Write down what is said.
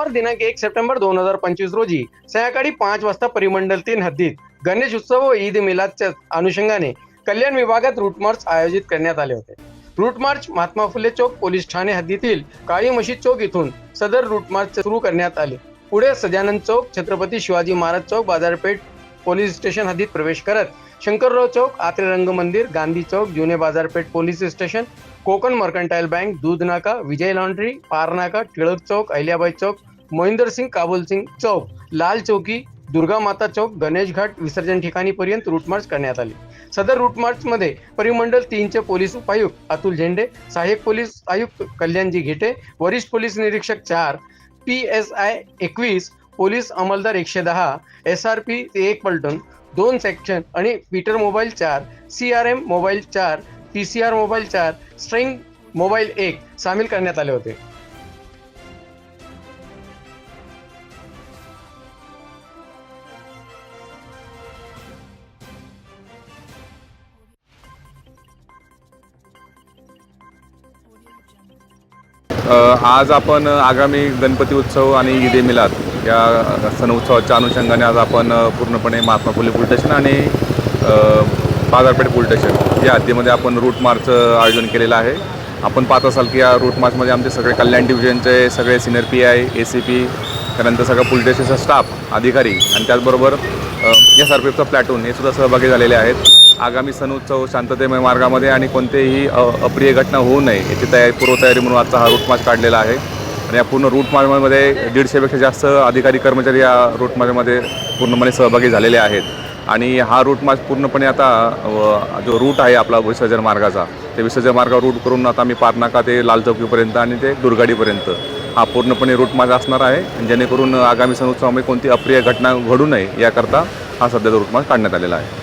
सोमवार दिनांक एक सप्टेंबर दोन हजार पंचवीस रोजी सायंकाळी पाच वाजता परिमंडल तीन हद्दीत गणेश उत्सव व ईद मिलादच्या अनुषंगाने कल्याण विभागात रूट मार्च आयोजित करण्यात आले होते. Route march Mahatma Phule Chowk police Thane हद्दीतील काळी मशीद चौक इथून सदर रूट मार्च सुरू करण्यात आले. पुढे सजानंद चौक छत्रपती शिवाजी महाराज चौक बाजारपेठ पोलीस स्टेशन हद्दीत प्रवेश करत शंकरराव चौक आत्रे रंग मंदिर गांधी चौक जुने बाजारपेठ police station Konkan mercantile bank Doodh Naka Vijay laundry Parnaka Tilak Chowk Ahilyabai Chowk Mohinder Singh Kabul Singh Chowk Lal Chowki Durga Mata Chowk Ganesh घाट विसर्जन ठिकाणी पर्यंत रूटमार्च करण्यात आली. सदर रूटमध्ये परिमंडल तीनचे पोलीस उपायुक्त अतुल झेंडे सहाय्यक पोलीस आयुक्त कल्याणजी घेटे वरिष्ठ पोलीस निरीक्षक चार पी एस आय एकवीस पोलीस अंमलदार एकशे दहा एस आर पी एक पलटून दोन सेक्शन आणि पीटर मोबाईल चार सी आर एम मोबाईल चार पी सी आर मोबाईल चार स्ट्रिंग मोबाईल एक सामील करण्यात आले होते. आज आपण आगामी गणपती उत्सव आणि ईदे मिलाद या सण उत्सवाच्या अनुषंगाने आज आपण पूर्णपणे महात्मा फुले पोलीस स्टेशन आणि बाजारपेठ पोलीस स्टेशन या हद्दीमध्ये आपण रूट मार्चचं आयोजन केलेलं आहे. आपण पाहत असाल की या रूट मार्चमध्ये आमचे सगळे कल्याण डिव्हिजनचे सगळे senior P I A C P त्यानंतर सगळं पोलीस स्टेशनचा स्टाफ अधिकारी आणि त्याचबरोबर या आर पी एफचा प्लॅटून हे सुद्धा सहभागी झालेले आहेत. आगामी सण उत्सव शांततेमय मार्गामध्ये आणि कोणतेही अप्रिय घटना होऊ नये याची तयारी पूर्वतयारी म्हणून आजचा हा रूट मार्च काढलेला आहे. आणि या पूर्ण रूट मार्चमध्ये दीडशेपेक्षा जास्त अधिकारी कर्मचारी या रूट मार्चमध्ये पूर्णपणे सहभागी झालेले आहेत. आणि हा रूट मार्च पूर्णपणे आता जो रूट आहे आपला विसर्जन मार्गाचा ते विसर्जन मार्गावर रूट करून आता आम्ही पारनाका ते लाल चौकीपर्यंत आणि ते दुर्गाडीपर्यंत हा पूर्णपणे रूट माझा असणार आहे. जेणेकरून आगामी सण उत्सवामध्ये कोणती अप्रिय घटना घडू नये याकरता हा सध्याचा रूट माझा काढण्यात आलेला आहे.